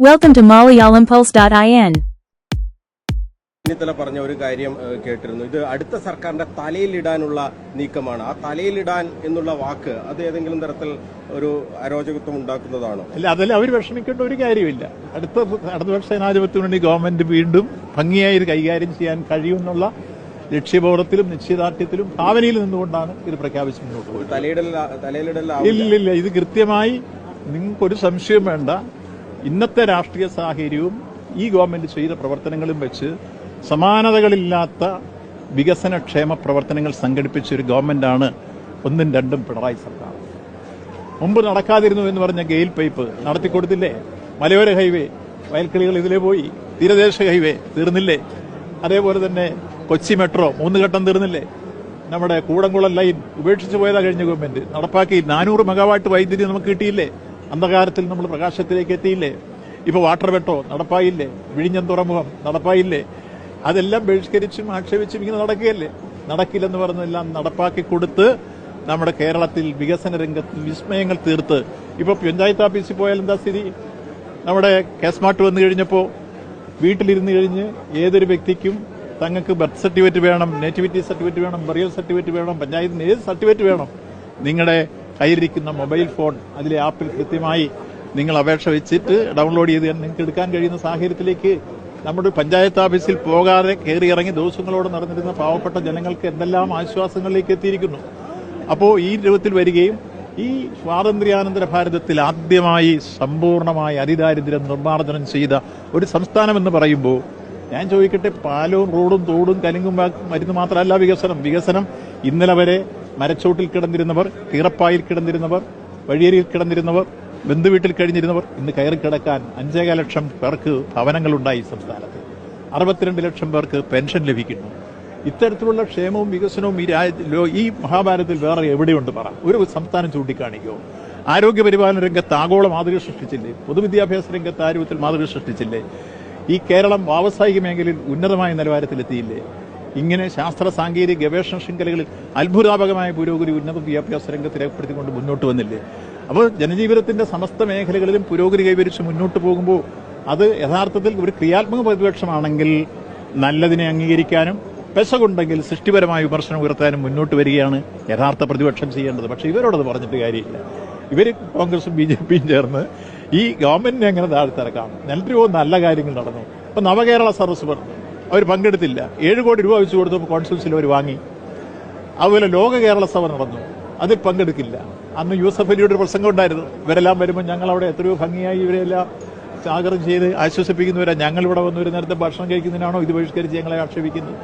Welcome to MalayalamPulse.in. Chennithala പറഞ്ഞ ഒരു കാര്യം കേട്ടിരുന്നു. ഇത് അടുത്ത സർക്കാരിന്റെ തലയിലിടാനുള്ള നീക്കമാണ്. ആ തലയിലിടാൻ എന്നുള്ള വാക്ക് അത് ഏതെങ്കിലും തരത്തിൽ ഒരു അരോചകത്വം ഉണ്ടാക്കുന്നതാണോ? അല്ല അതിൽ അവർ വിഷമിക്കേണ്ട ഒരു കാര്യമില്ല. അടുത്ത അടുത്ത ജനാധിപത്യ വേണ്ടി ഗവൺമെന്റ് വീണ്ടും ഭംഗിയായി ഇത് കൈകാര്യം ചെയ്യാൻ കഴിയുമെന്നുള്ള ലക്ഷ്യബോധത്തിലും നിശ്ചയദാർഢ്യത്തിലും ഭാവനയിൽ നിന്നുകൊണ്ടാണ് ഇത് പ്രഖ്യാപിച്ചു മുന്നോട്ട് പോകുന്നത് തലയിടൽ ഇല്ല ഇല്ല ഇത് കൃത്യമായി നിങ്ങൾക്കൊരു സംശയം വേണ്ട. ഇന്നത്തെ രാഷ്ട്രീയ സാഹചര്യവും ഈ ഗവൺമെന്റ് ചെയ്ത പ്രവർത്തനങ്ങളും വെച്ച് സമാനതകളില്ലാത്ത വികസനക്ഷേമ പ്രവർത്തനങ്ങൾ സംഘടിപ്പിച്ച ഒരു ഗവൺമെന്റാണ് ഒന്നും രണ്ടും പിണറായി സർക്കാർ. മുമ്പ് നടക്കാതിരുന്നു എന്ന് പറഞ്ഞ ഗെയിൽ പൈപ്പ് നടത്തിക്കൊടുത്തില്ലേ? മലയോര ഹൈവേ വയൽക്കിളികൾ ഇതിലേ പോയി തീരദേശ ഹൈവേ തീർന്നില്ലേ? അതേപോലെ തന്നെ കൊച്ചി മെട്രോ മൂന്ന് ഘട്ടം തീർന്നില്ലേ? നമ്മുടെ കൂടംകുളം ലൈൻ ഉപേക്ഷിച്ചു പോയതാ കഴിഞ്ഞ ഗവൺമെന്റ്. നടപ്പാക്കി നാനൂറ് മെഗാവാട്ട് വൈദ്യുതി നമുക്ക് കിട്ടിയില്ലേ? അന്ധകാരത്തിൽ നമ്മൾ പ്രകാശത്തിലേക്ക് എത്തിയില്ലേ? ഇപ്പോൾ വാട്ടർ വെട്ടോ? നടപ്പായില്ലേ? വിഴിഞ്ഞം തുറമുഖം നടപ്പായില്ലേ? അതെല്ലാം ബഹിഷ്കരിച്ചും ആക്ഷേപിച്ചും ഇങ്ങനെ നടക്കുകയല്ലേ? നടക്കില്ലെന്ന് പറഞ്ഞതെല്ലാം നടപ്പാക്കി കൊടുത്ത് നമ്മുടെ കേരളത്തിൽ വികസന രംഗത്ത് വിസ്മയങ്ങൾ തീർത്ത്. ഇപ്പോൾ പഞ്ചായത്ത് ഓഫീസിൽ പോയാൽ എന്താ സ്ഥിതി? നമ്മുടെ കേസ്മാർട്ട് വന്നു കഴിഞ്ഞപ്പോൾ വീട്ടിലിരുന്ന് കഴിഞ്ഞ് ഏതൊരു വ്യക്തിക്കും തങ്ങൾക്ക് ബർത്ത് സർട്ടിഫിക്കറ്റ് വേണം നേറ്റിവിറ്റി സർട്ടിഫിക്കറ്റ് വേണം ബറിയൽ സർട്ടിഫിക്കറ്റ് വേണം പഞ്ചായത്തിന് ഏത് സർട്ടിഫിക്കറ്റ് വേണം? നിങ്ങളുടെ കയ്യിലിരിക്കുന്ന മൊബൈൽ ഫോൺ അതിലെ ആപ്പിൽ കൃത്യമായി നിങ്ങൾ അപേക്ഷ വെച്ചിട്ട് ഡൗൺലോഡ് ചെയ്ത് നിങ്ങൾക്ക് എടുക്കാൻ കഴിയുന്ന സാഹചര്യത്തിലേക്ക് നമ്മുടെ പഞ്ചായത്ത് ഓഫീസിൽ പോകാതെ കയറി ഇറങ്ങി ദിവസങ്ങളോട് നടന്നിരുന്ന പാവപ്പെട്ട ജനങ്ങൾക്ക് എന്തെല്ലാം ആശ്വാസങ്ങളിലേക്ക് എത്തിയിരിക്കുന്നു. അപ്പോൾ ഈ രൂപത്തിൽ വരികയും ഈ സ്വാതന്ത്ര്യാനന്തര ഭാരതത്തിൽ ആദ്യമായി സമ്പൂർണമായി അതിദാരിദ്ര്യം നിർമ്മാർജനം ചെയ്ത ഒരു സംസ്ഥാനം എന്ന് പറയുമ്പോൾ ഞാൻ ചോദിക്കട്ടെ പാലവും റോഡും തോടും കലിങ്ങും വാ- മരുന്ന് മാത്രമല്ല വികസനം. വികസനം ഇന്നലെ വരെ മരച്ചോട്ടിൽ കിടന്നിരുന്നവർ തീറപ്പായിൽ കിടന്നിരുന്നവർ വഴിയരിയിൽ കിടന്നിരുന്നവർ ബന്ധുവീട്ടിൽ കഴിഞ്ഞിരുന്നവർ ഇന്ന് കയറി കിടക്കാൻ അഞ്ചേക ലക്ഷം പേർക്ക് ഭവനങ്ങളുണ്ടായി സംസ്ഥാനത്ത്. അറുപത്തിരണ്ട് ലക്ഷം പേർക്ക് പെൻഷൻ ലഭിക്കുന്നു. ഇത്തരത്തിലുള്ള ക്ഷേമവും വികസനവും ഈ രാജ്യ ഈ മഹാഭാരതത്തിൽ വേറെ എവിടെയുണ്ട് പറ. ഒരു സംസ്ഥാനം ചൂണ്ടിക്കാണിക്കോ. ആരോഗ്യ പരിപാലന രംഗത്ത് ആഗോള മാതൃക സൃഷ്ടിച്ചില്ലേ? പൊതുവിദ്യാഭ്യാസ രംഗത്ത് ആരോഗ്യത്തിൽ മാതൃക സൃഷ്ടിച്ചില്ലേ? ഈ കേരളം വ്യാവസായിക മേഖലയിൽ ഉന്നതമായ നിലവാരത്തിലെത്തിയില്ലേ? ഇങ്ങനെ ശാസ്ത്ര സാങ്കേതിക ഗവേഷണ ശൃംഖലകളിൽ അത്ഭുതാപകമായ പുരോഗതി ഉന്നത വിദ്യാഭ്യാസ രംഗത്ത് രേഖപ്പെടുത്തിക്കൊണ്ട് മുന്നോട്ട് വന്നില്ലേ? അപ്പോൾ ജനജീവിതത്തിന്റെ സമസ്ത മേഖലകളിലും പുരോഗതി കൈവരിച്ച് മുന്നോട്ട് പോകുമ്പോൾ അത് യഥാർത്ഥത്തിൽ ഒരു ക്രിയാത്മക പ്രതിപക്ഷമാണെങ്കിൽ നല്ലതിനെ അംഗീകരിക്കാനും പെശകുണ്ടെങ്കിൽ സൃഷ്ടിപരമായ വിമർശനം ഉയർത്താനും മുന്നോട്ട് വരികയാണ് യഥാർത്ഥ പ്രതിപക്ഷം ചെയ്യേണ്ടത്. പക്ഷേ ഇവരോടത് പറഞ്ഞിട്ട് കാര്യമില്ല. ഇവർ കോൺഗ്രസും ബി ജെ പിയും ചേർന്ന് ഈ ഗവൺമെന്റിനെ എങ്ങനെ താഴ്ത്തിറക്കാം? നല്ലൊരു നല്ല കാര്യങ്ങൾ നടന്നു. ഇപ്പം നവകേരള സദസ് പറഞ്ഞു. അവർ പങ്കെടുത്തില്ല. ഏഴ് കോടി രൂപ വെച്ച് കൊടുത്തപ്പോൾ കോൺസ്റ്റൻസിൽ അവർ വാങ്ങി. അതുപോലെ ലോക കേരള സഭ നടന്നു. അതിൽ പങ്കെടുക്കില്ല. അന്ന് യൂസഫ് അലിയുടെ പ്രസംഗം ഉണ്ടായിരുന്നു. ഇവരെല്ലാം വരുമ്പോൾ ഞങ്ങൾ അവിടെ എത്രയോ ഭംഗിയായി ഇവരെല്ലാം സ്വാഗതം ചെയ്ത് ആശ്വസിപ്പിക്കുന്നവരാ. ഞങ്ങൾ ഇവിടെ വന്ന് ഒരു നേരത്തെ ഭക്ഷണം കഴിക്കുന്നതിനാണോ ഇത് ബഹിഷ്കരിച്ച് ഞങ്ങളെ ആക്ഷേപിക്കുന്നത്?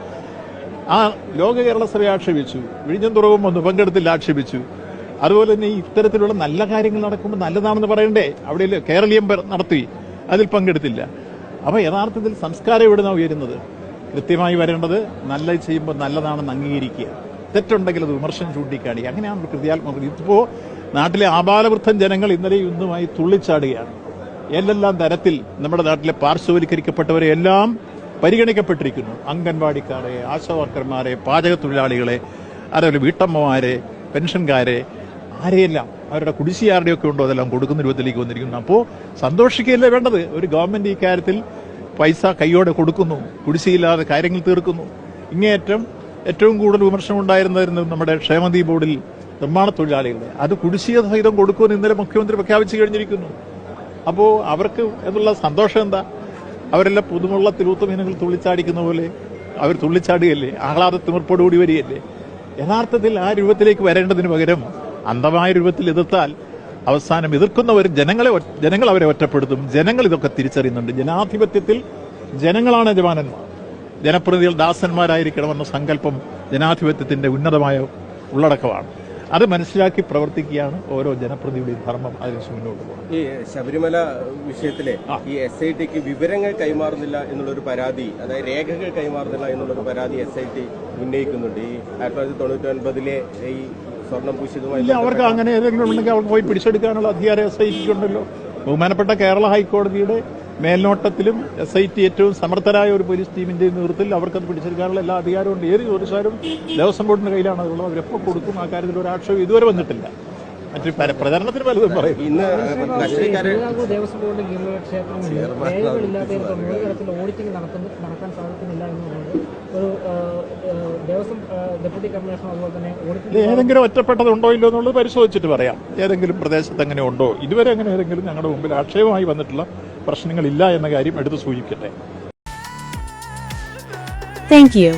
ആ ലോക കേരള സഭയെ ആക്ഷേപിച്ചു. വിഴിഞ്ഞം തുറവും വന്നു. പങ്കെടുത്തില്ല ആക്ഷേപിച്ചു. അതുപോലെ തന്നെ ഇത്തരത്തിലുള്ള നല്ല കാര്യങ്ങൾ നടക്കുമ്പോൾ നല്ലതാണെന്ന് പറയണ്ടേ? അവിടെ കേരളീയം നടത്തി. അതിൽ പങ്കെടുത്തില്ല. അപ്പോൾ യഥാർത്ഥത്തിൽ സംസ്കാരം എവിടുന്നാണ് ഉയരുന്നത്? കൃത്യമായി വരേണ്ടത് നല്ലത് ചെയ്യുമ്പോൾ നല്ലതാണെന്ന് അംഗീകരിക്കുക. തെറ്റുണ്ടെങ്കിൽ അത് വിമർശനം ചൂണ്ടിക്കാണി അങ്ങനെയാണ് കൃത്യാത്മക ഇപ്പോൾ നാട്ടിലെ ആബാലവൃദ്ധം ജനങ്ങൾ ഇന്നലെയും ഇന്നുമായി തുള്ളിച്ചാടുകയാണ്. എല്ലെല്ലാം തരത്തിൽ നമ്മുടെ നാട്ടിലെ പാർശ്വവൽക്കരിക്കപ്പെട്ടവരെ എല്ലാം പരിഗണിക്കപ്പെട്ടിരിക്കുന്നു. അംഗൻവാടിക്കാരെ ആശാവർക്കർമാരെ പാചക തൊഴിലാളികളെ അതേപോലെ വീട്ടമ്മമാരെ പെൻഷൻകാരെ ആരെയെല്ലാം? അവരുടെ കുടിശ്ശിയാരുടെയൊക്കെ ഉണ്ടോ? അതെല്ലാം കൊടുക്കുന്ന രൂപത്തിലേക്ക് വന്നിരിക്കുന്നു. അപ്പോൾ സന്തോഷിക്കുകയല്ലേ വേണ്ടത്? ഒരു ഗവൺമെന്റ് ഈ കാര്യത്തിൽ പൈസ കൈയോടെ കൊടുക്കുന്നു. കുടിശ്ശിയില്ലാതെ കാര്യങ്ങൾ തീർക്കുന്നു. ഇങ്ങേയറ്റം ഏറ്റവും കൂടുതൽ വിമർശനം ഉണ്ടായിരുന്നത് നമ്മുടെ ക്ഷേമനിധി ബോർഡിൽ നിർമ്മാണ തൊഴിലാളികളെ അത് കുടിശ്ശിക സഹിതം കൊടുക്കുമെന്ന് ഇന്നലെ മുഖ്യമന്ത്രി പ്രഖ്യാപിച്ചു കഴിഞ്ഞിരിക്കുന്നു. അപ്പോൾ അവർക്ക് എന്നുള്ള സന്തോഷം എന്താ? അവരെല്ലാം പുതുമുള്ള ഊത്തുമീനുകൾ തുള്ളിച്ചാടിക്കുന്ന പോലെ അവർ തുള്ളിച്ചാടുകയല്ലേ? ആഹ്ലാദ തിമിർപ്പോടുകൂടി വരികയല്ലേ? യഥാർത്ഥത്തിൽ ആ രൂപത്തിലേക്ക് വരേണ്ടതിന് പകരം അന്ധമായ രൂപത്തിൽ എതിർത്താൽ അവസാനം എതിർക്കുന്നവർ ജനങ്ങളെ ജനങ്ങൾ അവരെ ഒറ്റപ്പെടുത്തും. ജനങ്ങൾ ഇതൊക്കെ തിരിച്ചറിയുന്നുണ്ട്. ജനാധിപത്യത്തിൽ ജനങ്ങളാണ് യജമാനന്മാർ. ജനപ്രതിനിധികൾ ദാസന്മാരായിരിക്കണമെന്ന സങ്കല്പം ജനാധിപത്യത്തിന്റെ ഉന്നതമായ ഉള്ളടക്കമാണ്. അത് മനസ്സിലാക്കി പ്രവർത്തിക്കുകയാണ് ഓരോ ജനപ്രതിയുടെയും ധർമ്മം അതിന് മുന്നോട്ട് പോകുന്നത്. ഈ ശബരിമല വിഷയത്തിലെ ഈ എസ് ഐ ടിക്ക് വിവരങ്ങൾ കൈമാറുന്നില്ല എന്നുള്ളൊരു പരാതി അതായത് രേഖകൾ കൈമാറുന്നില്ല എന്നുള്ളൊരു പരാതി എസ് ഐ ടി ഉന്നയിക്കുന്നുണ്ട്. ഈ ആയിരത്തി തൊള്ളായിരത്തി തൊണ്ണൂറ്റി ഒൻപതിലെ ഈ സ്വർണം പൂശിയതുമായി അവർക്ക് അങ്ങനെ ഏതെങ്കിലും ഉണ്ടെങ്കിൽ അവർക്ക് പോയി പിടിച്ചെടുക്കാനുള്ള അധികാരം എസ് ഐ ടിക്ക് ഉണ്ടല്ലോ. ബഹുമാനപ്പെട്ട കേരള ഹൈക്കോടതിയുടെ മേൽനോട്ടത്തിലും എസ് ഐ ടി ഏറ്റവും സമർത്ഥരായ ഒരു പോലീസ് ടീമിന്റെ നേതൃത്വത്തിൽ അവർക്കത് പിടിച്ചെടുക്കാനുള്ള എല്ലാ അധികാരവും ഉണ്ട്. ഏത് ജോലിസാരും ദേവസ്വം ബോർഡിന്റെ കയ്യിലാണ് അതുള്ളത്. അവരെപ്പോൾ കൊടുക്കും. ആ കാര്യത്തിൽ ഒരു ആക്ഷേപം ഇതുവരെ വന്നിട്ടില്ല. മറ്റു പ്രചരണത്തിന് പലതും പറയും. ഇന്ന് ദേവസ്വം ബോർഡ് ക്ഷേത്രങ്ങളിൽ ഓഡിറ്റിംഗ് നടക്കുന്ന നടക്കാൻ സാധിക്കുന്നില്ല എന്നുള്ളത് ഒരു ആ, ആ, ദേവസ്വം ആ, ഡെപ്യൂട്ടി കമ്മീഷണർ അതുപോലെ തന്നെ ഓഡിറ്റിംഗ് ഏതെങ്കിലും ഒറ്റപ്പെട്ടത് ഉണ്ടോ ഇല്ലോ എന്നുള്ളത് പരിശോധിച്ചിട്ട് പറയാം. ഏതെങ്കിലും പ്രദേശത്ത് അങ്ങനെ ഉണ്ടോ? ഇതുവരെ അങ്ങനെ ഏതെങ്കിലും ഞങ്ങളുടെ മുമ്പിൽ ആക്ഷേപമായി വന്നിട്ടുള്ള പ്രശ്നങ്ങളില്ല എന്ന കാര്യം എടുത്തു സൂചിപ്പിക്കട്ടെ. Thank you.